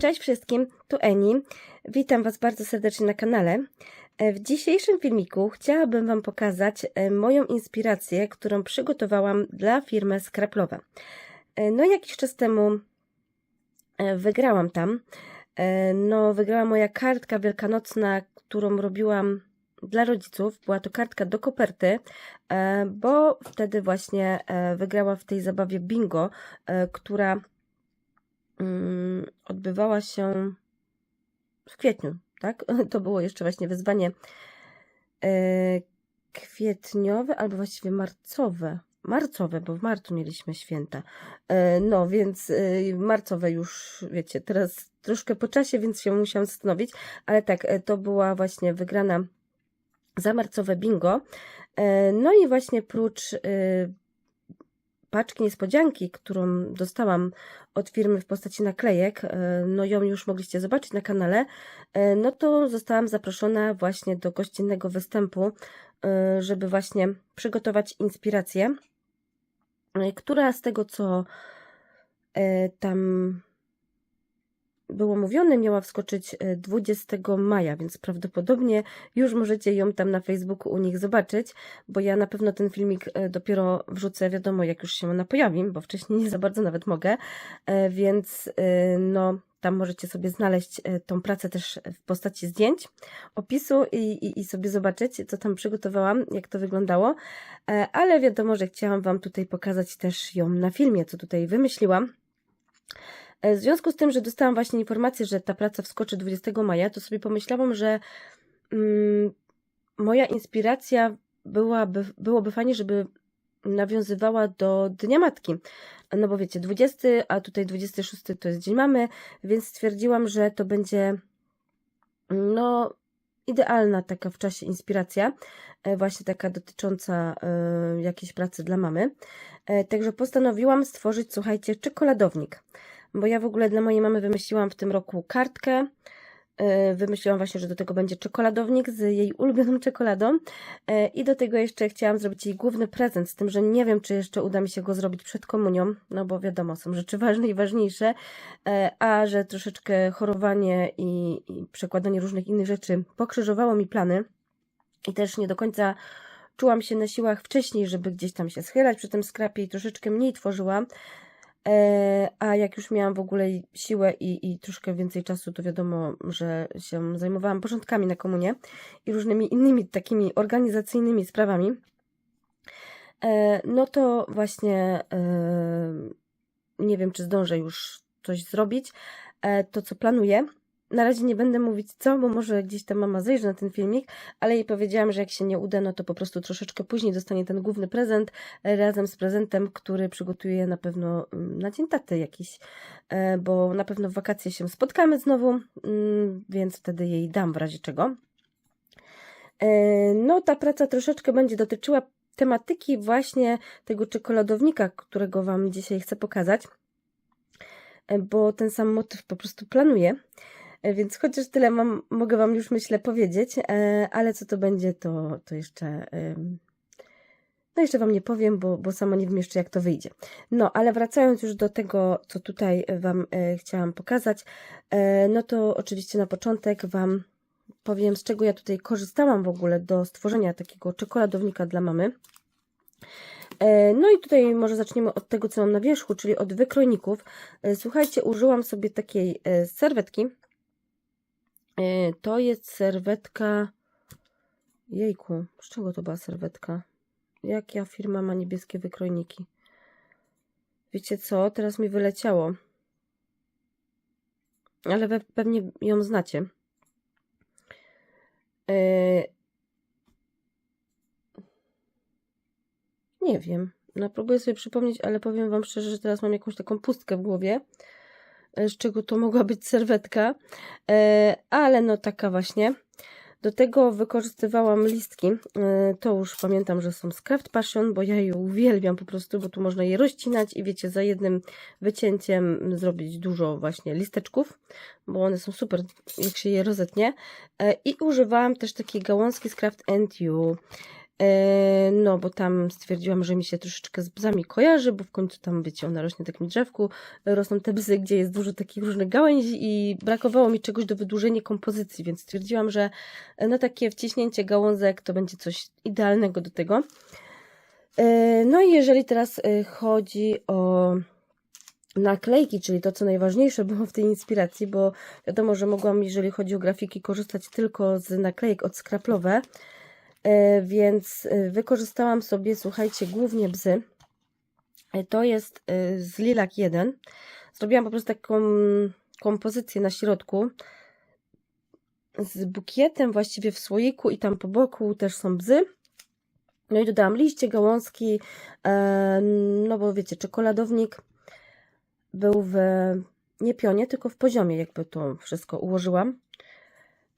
Cześć wszystkim, tu Eni. Witam Was bardzo serdecznie na kanale. E, W dzisiejszym filmiku chciałabym Wam pokazać e, moją inspirację, którą przygotowałam dla firmy Scraplowe. E, No jakiś czas temu wygrałam tam. No wygrała moja kartka wielkanocna, którą robiłam dla rodziców. Była to kartka do koperty, bo wtedy właśnie wygrała w tej zabawie bingo, która odbywała się w kwietniu, tak? To było jeszcze właśnie wyzwanie e, kwietniowe, albo właściwie marcowe. Marcowe, bo w marcu mieliśmy święta. E, No, więc e, marcowe już, wiecie, teraz troszkę po czasie, więc się musiałam zastanowić, ale tak, to była właśnie wygrana za marcowe bingo. No i właśnie prócz paczki niespodzianki, którą dostałam od firmy w postaci naklejek, e, no ją już mogliście zobaczyć na kanale, e, no to zostałam zaproszona właśnie do gościnnego występu, e, żeby właśnie przygotować inspirację, która z tego co tam było mówione, miała wskoczyć e, 20 maja, więc prawdopodobnie już możecie ją tam na Facebooku u nich zobaczyć, bo ja na pewno ten filmik e, dopiero wrzucę, wiadomo, jak już się ona pojawi, bo wcześniej nie za bardzo nawet mogę, e, więc e, no tam możecie sobie znaleźć e, tą pracę też w postaci zdjęć, opisu i, i, i sobie zobaczyć, co tam przygotowałam, jak to wyglądało, E, ale wiadomo, że chciałam Wam tutaj pokazać też ją na filmie, co tutaj wymyśliłam. E, W związku z tym, że dostałam właśnie informację, że ta praca wskoczy 20 maja, to sobie pomyślałam, że mm, moja inspiracja byłaby, byłoby fajnie, żeby nawiązywała do Dnia Matki. No bo wiecie, 20, a tutaj 26 to jest Dzień Mamy, więc stwierdziłam, że to będzie no idealna taka w czasie inspiracja, e, właśnie taka dotycząca e, jakiejś pracy dla mamy. Także postanowiłam stworzyć, słuchajcie, czekoladownik bo ja w ogóle dla mojej mamy wymyśliłam w tym roku kartkę. Yy, Wymyśliłam właśnie, że do tego będzie czekoladownik z jej ulubioną czekoladą Yy, i do tego jeszcze chciałam zrobić jej główny prezent, z tym, że nie wiem, czy jeszcze uda mi się go zrobić przed komunią, no bo wiadomo, są rzeczy ważne i ważniejsze, Yy, a że troszeczkę chorowanie i, i przekładanie różnych innych rzeczy pokrzyżowało mi plany i też nie do końca czułam się na siłach wcześniej, żeby gdzieś tam się schylać przy tym skrapie i troszeczkę mniej tworzyłam. E, a jak już miałam w ogóle siłę i, i troszkę więcej czasu, to wiadomo, że się zajmowałam porządkami na komunie i różnymi innymi takimi organizacyjnymi sprawami. E, no to właśnie e, nie wiem, czy zdążę już coś zrobić. To, co planuję, na razie nie będę mówić co, bo może gdzieś ta mama zejrzy na ten filmik, ale jej powiedziałam, że jak się nie uda, no to po prostu troszeczkę później dostanie ten główny prezent e, razem z prezentem, który przygotuję na pewno mm, na dzień taty jakiś, e, bo na pewno w wakacje się spotkamy znowu, mm, więc wtedy jej dam w razie czego. E, No, ta praca troszeczkę będzie dotyczyła tematyki właśnie tego czekoladownika, którego Wam dzisiaj chcę pokazać, bo ten sam motyw po prostu planuję. E, Więc chociaż tyle mam, mogę Wam już myślę powiedzieć, e, ale co to będzie, to, to jeszcze, no jeszcze Wam nie powiem, bo, bo sama nie wiem jeszcze jak to wyjdzie. No, ale wracając już do tego, co tutaj Wam e, chciałam pokazać, no to oczywiście na początek Wam powiem, z czego ja tutaj korzystałam w ogóle do stworzenia takiego czekoladownika dla mamy. No i tutaj może zaczniemy od tego, co mam na wierzchu, czyli od wykrojników. Słuchajcie, użyłam sobie takiej serwetki. E, To jest serwetka. Jejku, z czego to była serwetka? Jaka firma ma niebieskie wykrojniki? Wiecie co? Teraz mi wyleciało. Ale we, pewnie ją znacie. E, Nie wiem. No, próbuję sobie przypomnieć, ale powiem Wam szczerze, że teraz mam jakąś taką pustkę w głowie, z czego to mogła być serwetka, E, ale no taka właśnie. Do tego wykorzystywałam listki. E, To już pamiętam, że są z Craft Passion, bo ja je uwielbiam po prostu, bo tu można je rozcinać i wiecie, za jednym wycięciem zrobić dużo właśnie listeczków, bo one są super, jak się je rozetnie. E, I używałam też takiej gałązki z Craft and You. E, No, bo tam stwierdziłam, że mi się troszeczkę z bzami kojarzy, bo w końcu tam, wiecie, ona rośnie takim drzewku, rosną te bzy, gdzie jest dużo takich różnych gałęzi i brakowało mi czegoś do wydłużenia kompozycji, więc stwierdziłam, że e, no takie wciśnięcie gałązek to będzie coś idealnego do tego. E, No i jeżeli teraz chodzi o naklejki, czyli to, co najważniejsze było w tej inspiracji, bo wiadomo, że mogłam, jeżeli chodzi o grafiki, korzystać tylko z naklejek odskraplowe, więc e, wykorzystałam sobie, słuchajcie, głównie bzy. E, To jest e, z Lilac 1. Zrobiłam po prostu taką kompozycję na środku z bukietem właściwie w słoiku i tam po boku też są bzy. No i dodałam liście, gałązki, e, no bo wiecie, czekoladownik był w nie pionie, tylko w poziomie, jakby to wszystko ułożyłam.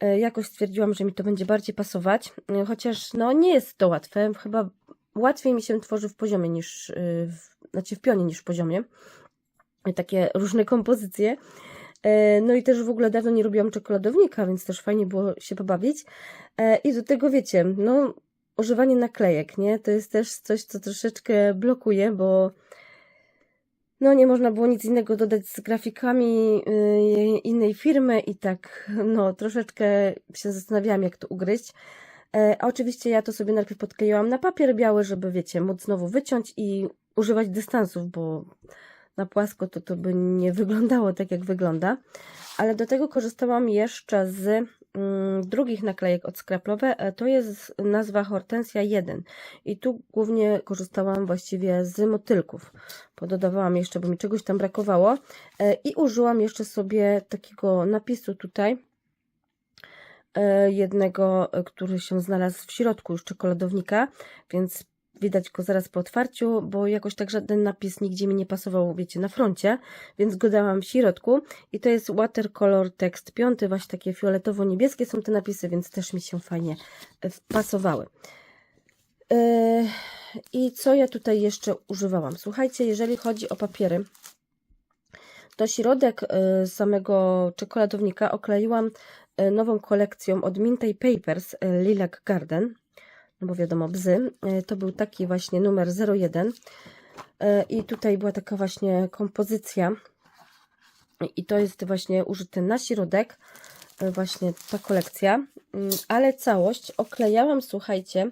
E, Jakoś stwierdziłam, że mi to będzie bardziej pasować, e, chociaż no nie jest to łatwe. Chyba łatwiej mi się tworzy w poziomie niż, e, w, znaczy w pionie niż w poziomie. Takie różne kompozycje. No i też w ogóle dawno nie robiłam czekoladownika, więc też fajnie było się pobawić. I do tego wiecie, no używanie naklejek, nie? To jest też coś, co troszeczkę blokuje, bo no nie można było nic innego dodać z grafikami y, innej firmy i tak, no troszeczkę się zastanawiałam, jak to ugryźć. E, A oczywiście ja to sobie najpierw podkleiłam na papier biały, żeby wiecie, móc znowu wyciąć i używać dystansów, bo na płasko to to by nie wyglądało tak, jak wygląda. Ale do tego korzystałam jeszcze z drugich naklejek odskraplowe. e, To jest nazwa Hortensia 1. I tu głównie korzystałam właściwie z motylków. Pododawałam jeszcze, bo mi czegoś tam brakowało. E, I użyłam jeszcze sobie takiego napisu tutaj. e, Jednego, który się znalazł w środku już czekoladownika, więc widać go zaraz po otwarciu, bo jakoś tak żaden napis nigdzie mi nie pasował, wiecie, na froncie, więc go dałam w środku i to jest Watercolor Text 5, właśnie takie fioletowo-niebieskie są te napisy, więc też mi się fajnie e, wpasowały. E, I co ja tutaj jeszcze używałam? Słuchajcie, jeżeli chodzi o papiery, to środek e, samego czekoladownika okleiłam nową kolekcją od Mintay Papers Lilac Garden, no bo wiadomo, bzy. E, To był taki właśnie numer 01 E, i tutaj była taka właśnie kompozycja i to jest właśnie użyte na środek, e, właśnie ta kolekcja, Mm, ale całość oklejałam, słuchajcie,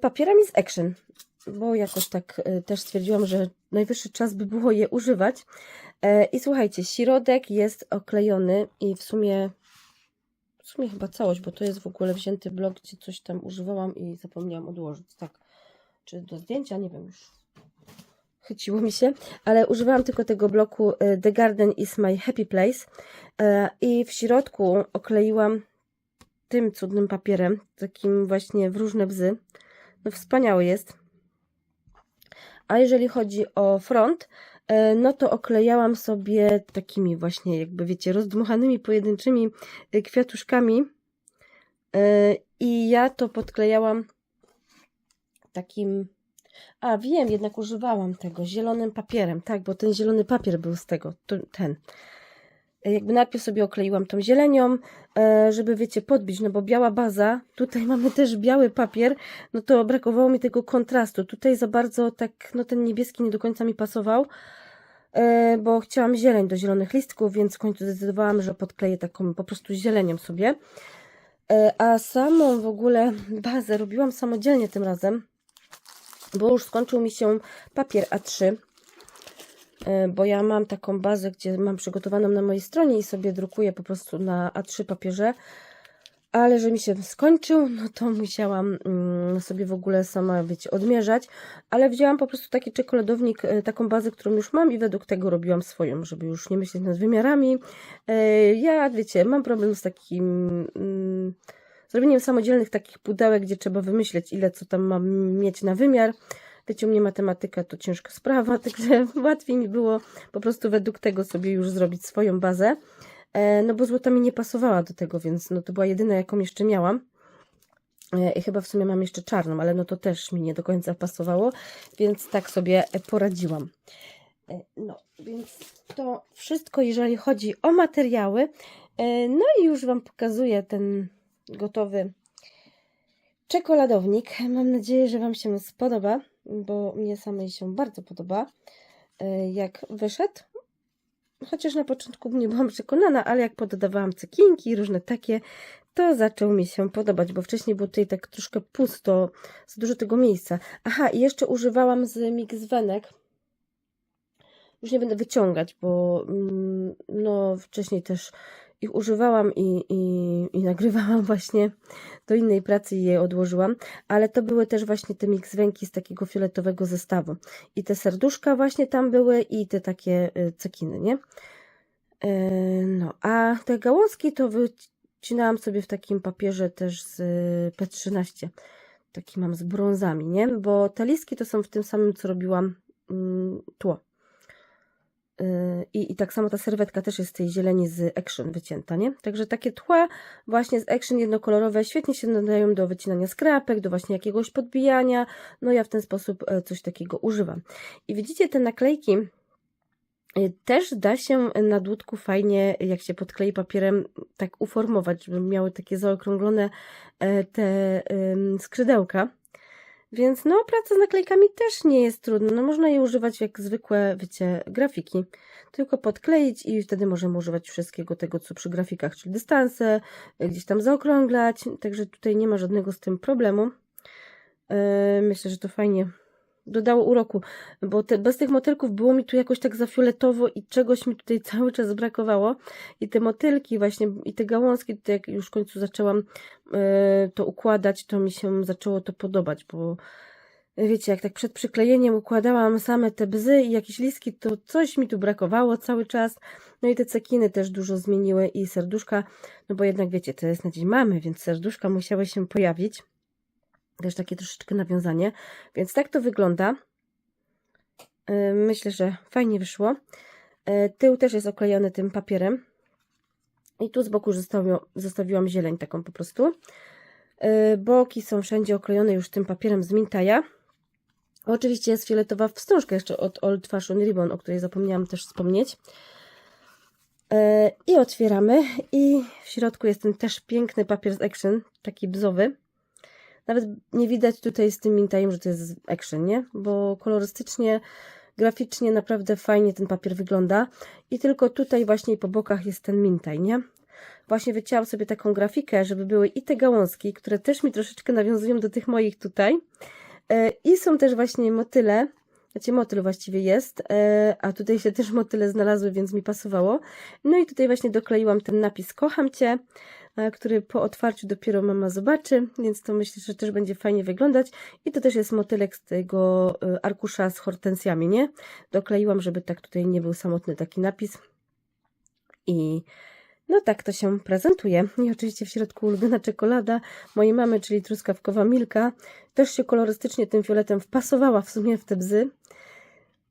papierami z Action, bo jakoś tak też stwierdziłam, że najwyższy czas by było je używać. I słuchajcie, środek jest oklejony i w sumie w sumie chyba całość, bo to jest w ogóle wzięty blok, gdzie coś tam używałam i zapomniałam odłożyć. Tak, czy do zdjęcia, nie wiem już. Chyciło mi się, ale używałam tylko tego bloku e, The Garden is my happy place E, i w środku okleiłam tym cudnym papierem, takim właśnie w różne bzy. No wspaniały jest. A jeżeli chodzi o front, no to oklejałam sobie takimi właśnie, jakby wiecie, rozdmuchanymi pojedynczymi e, kwiatuszkami. E, I ja to podklejałam takim. A wiem, jednak używałam tego zielonym papierem, tak, bo ten zielony papier był z tego, ten. Jakby najpierw sobie okleiłam tą zielenią, e, żeby wiecie, podbić, no bo biała baza, tutaj mamy też biały papier, no to brakowało mi tego kontrastu. Tutaj za bardzo tak, no ten niebieski nie do końca mi pasował, e, bo chciałam zieleń do zielonych listków, więc w końcu zdecydowałam, że podkleję taką po prostu zielenią sobie. E, A samą w ogóle bazę robiłam samodzielnie tym razem, bo już skończył mi się papier A3, e, bo ja mam taką bazę, gdzie mam przygotowaną na mojej stronie i sobie drukuję po prostu na A3 papierze, ale że mi się skończył, no to musiałam mm, sobie w ogóle sama, wiecie, odmierzać, ale wzięłam po prostu taki czekoladownik, e, taką bazę, którą już mam i według tego robiłam swoją, żeby już nie myśleć nad wymiarami. E, Ja, wiecie, mam problem z takim mm, zrobieniem samodzielnych takich pudełek, gdzie trzeba wymyśleć, ile co tam mam mieć na wymiar. Wiecie, u mnie matematyka to ciężka sprawa, także łatwiej mi było po prostu według tego sobie już zrobić swoją bazę. E, No bo złota mi nie pasowała do tego, więc no to była jedyna, jaką jeszcze miałam. E, I chyba w sumie mam jeszcze czarną, ale no to też mi nie do końca pasowało, więc tak sobie poradziłam. E, No, więc to wszystko, jeżeli chodzi o materiały. No i już Wam pokazuję ten gotowy czekoladownik. Mam nadzieję, że Wam się spodoba, bo mnie samej się bardzo podoba. E, Jak wyszedł, chociaż na początku nie byłam przekonana, ale jak pododawałam cekinki różne takie, to zaczął mi się podobać, bo wcześniej było tutaj tak troszkę pusto, za dużo tego miejsca. Aha, i jeszcze używałam z mix wenek. Już nie będę wyciągać, bo mm, no wcześniej też ich używałam i, i, i nagrywałam właśnie do innej pracy i je odłożyłam, ale to były też właśnie te mix węki z takiego fioletowego zestawu. I te serduszka właśnie tam były i te takie y, cekiny, nie? E, No, a te gałązki to wycinałam sobie w takim papierze też z y, P13. Taki mam z brązami, nie? Bo te listki to są w tym samym, co robiłam mm, tło. I, I tak samo ta serwetka też jest z tej zieleni z Action wycięta, nie? Także takie tła właśnie z Action jednokolorowe świetnie się nadają do wycinania skrapek, do właśnie jakiegoś podbijania. No ja w ten sposób e, coś takiego używam. I widzicie te naklejki y, też da się na dłutku fajnie, jak się podklei papierem, tak uformować, żeby miały takie zaokrąglone e, te skrzydełka. Więc no, praca z naklejkami też nie jest trudna. No, można je używać jak zwykłe, wiecie, grafiki. Tylko podkleić i wtedy możemy używać wszystkiego tego, co przy grafikach, czyli dystanse, gdzieś tam zaokrąglać. Także tutaj nie ma żadnego z tym problemu. Yy, myślę, że to fajnie dodało uroku, bo te, bez tych motylków było mi tu jakoś tak zafioletowo i czegoś mi tutaj cały czas brakowało. I te motylki właśnie, i te gałązki, tutaj jak już w końcu zaczęłam yy, to układać, to mi się zaczęło to podobać, bo wiecie, jak tak przed przyklejeniem układałam same te bzy i jakieś listki, to coś mi tu brakowało cały czas. No i te cekiny też dużo zmieniły i serduszka, no bo jednak wiecie, to jest na dzień mamy, więc serduszka musiały się pojawić. Też takie troszeczkę nawiązanie. Więc tak to wygląda. Yy, Myślę, że fajnie wyszło. Yy, Tył też jest oklejony tym papierem. I tu z boku zostawiłam, zostawiłam zieleń taką po prostu. Yy, Boki są wszędzie oklejone już tym papierem z Mintaja. Oczywiście jest fioletowa wstążka jeszcze od Old Fashion Ribbon, o której zapomniałam też wspomnieć. I otwieramy. I w środku jest ten też piękny papier z Action, taki bzowy. Nawet nie widać tutaj z tym mintajem, że to jest action, nie? Bo kolorystycznie, graficznie naprawdę fajnie ten papier wygląda. I tylko tutaj właśnie po bokach jest ten mintaj, nie? Właśnie wycięłam sobie taką grafikę, żeby były i te gałązki, które też mi troszeczkę nawiązują do tych moich tutaj. E, I są też właśnie motyle, znaczy motyl właściwie jest, e, a tutaj się też motyle znalazły, więc mi pasowało. No i tutaj właśnie dokleiłam ten napis Kocham Cię, e, który po otwarciu dopiero mama zobaczy, więc to myślę, że też będzie fajnie wyglądać. I to też jest motylek z tego e, arkusza z hortensjami, nie? Dokleiłam, żeby tak tutaj nie był samotny taki napis. I no tak to się prezentuje. I oczywiście w środku ulubiona czekolada mojej mamy, czyli truskawkowa Milka. Też się kolorystycznie tym fioletem wpasowała w sumie w te bzy.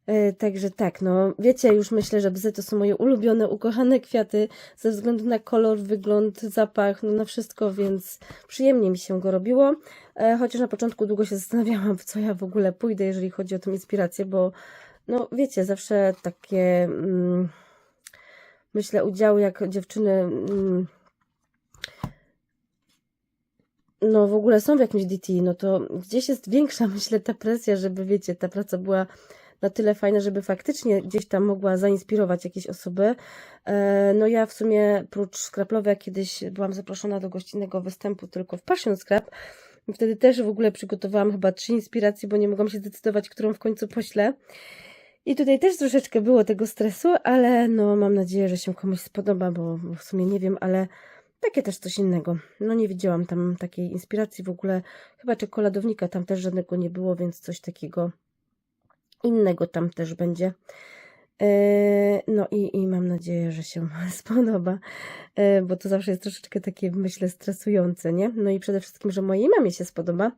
E, Także tak, no wiecie, już myślę, że bzy to są moje ulubione, ukochane kwiaty ze względu na kolor, wygląd, zapach, no na wszystko, więc przyjemnie mi się go robiło. E, Chociaż na początku długo się zastanawiałam, w co ja w ogóle pójdę, jeżeli chodzi o tą inspirację, bo no wiecie, zawsze takie mm, myślę udziały jak dziewczyny mm, no w ogóle są w jakimś DT, no to gdzieś jest większa, myślę, ta presja, żeby wiecie, ta praca była na tyle fajna, żeby faktycznie gdzieś tam mogła zainspirować jakieś osoby. E, No ja w sumie prócz skraplowe kiedyś byłam zaproszona do gościnnego występu tylko w Passion Scrap. Wtedy też w ogóle przygotowałam chyba trzy inspiracje, bo nie mogłam się zdecydować, którą w końcu poślę. I tutaj też troszeczkę było tego stresu, ale no mam nadzieję, że się komuś spodoba, bo, w sumie nie wiem, ale takie też coś innego. No nie widziałam tam takiej inspiracji w ogóle. Chyba czekoladownika tam też żadnego nie było, więc coś takiego innego tam też będzie. E, No i, i mam nadzieję, że się spodoba, e, bo to zawsze jest troszeczkę takie, myślę, stresujące, nie? No i przede wszystkim, że mojej mamie się spodoba.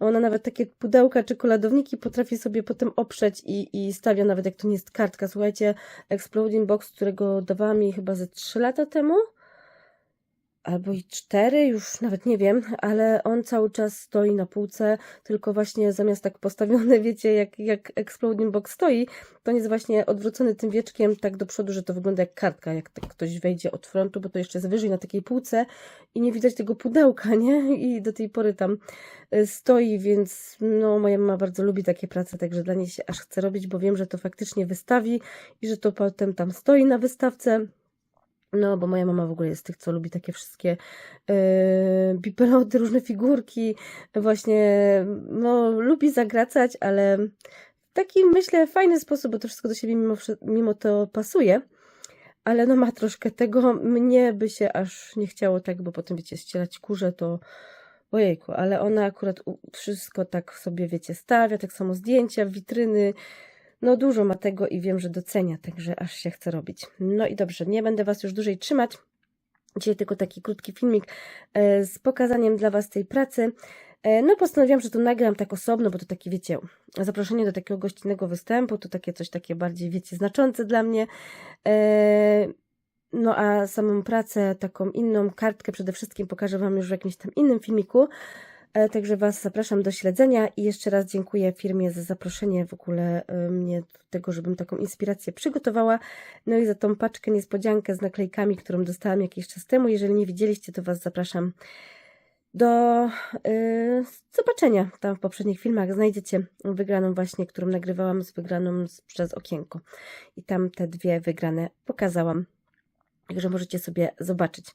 Ona nawet takie pudełka, czekoladowniki potrafi sobie potem oprzeć i, i stawia nawet, jak to nie jest kartka. Słuchajcie, Exploding Box, którego dawałam jej chyba ze 3 lata temu, albo i cztery, już nawet nie wiem, ale on cały czas stoi na półce, tylko właśnie zamiast tak postawione, wiecie, jak, jak Exploding Box stoi, to jest właśnie odwrócony tym wieczkiem tak do przodu, że to wygląda jak kartka, jak tak ktoś wejdzie od frontu, bo to jeszcze jest wyżej na takiej półce i nie widać tego pudełka, nie? I do tej pory tam y, stoi, więc no moja mama bardzo lubi takie prace, także dla niej się aż chce robić, bo wiem, że to faktycznie wystawi i że to potem tam stoi na wystawce. No, bo moja mama w ogóle jest z tych, co lubi takie wszystkie yy, bipelody, różne figurki, właśnie, no, lubi zagracać, ale w taki, myślę, fajny sposób, bo to wszystko do siebie mimo, mimo to pasuje, ale no ma troszkę tego, mnie by się aż nie chciało tak, bo potem, wiecie, ścielać kurze, to ojejku, ale ona akurat wszystko tak sobie, wiecie, stawia, tak samo zdjęcia, witryny, no dużo ma tego i wiem, że docenia, także aż się chce robić. No i dobrze, nie będę Was już dłużej trzymać. Dzisiaj tylko taki krótki filmik e, z pokazaniem dla Was tej pracy. E, No postanowiłam, że to nagram tak osobno, bo to takie, wiecie, zaproszenie do takiego gościnnego występu, to takie coś takie bardziej, wiecie, znaczące dla mnie. E, No a samą pracę, taką inną kartkę przede wszystkim pokażę Wam już w jakimś tam innym filmiku. E, Także Was zapraszam do śledzenia i jeszcze raz dziękuję firmie za zaproszenie w ogóle e, mnie do tego, żebym taką inspirację przygotowała. No i za tą paczkę niespodziankę z naklejkami, którą dostałam jakiś czas temu. Jeżeli nie widzieliście, to Was zapraszam do e, zobaczenia tam w poprzednich filmach. Znajdziecie wygraną właśnie, którą nagrywałam z wygraną z, przez okienko. I tam te dwie wygrane pokazałam. Także możecie sobie zobaczyć.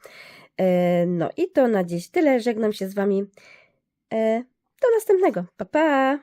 No i to na dziś tyle. Żegnam się z Wami. E, Do następnego. Pa, pa!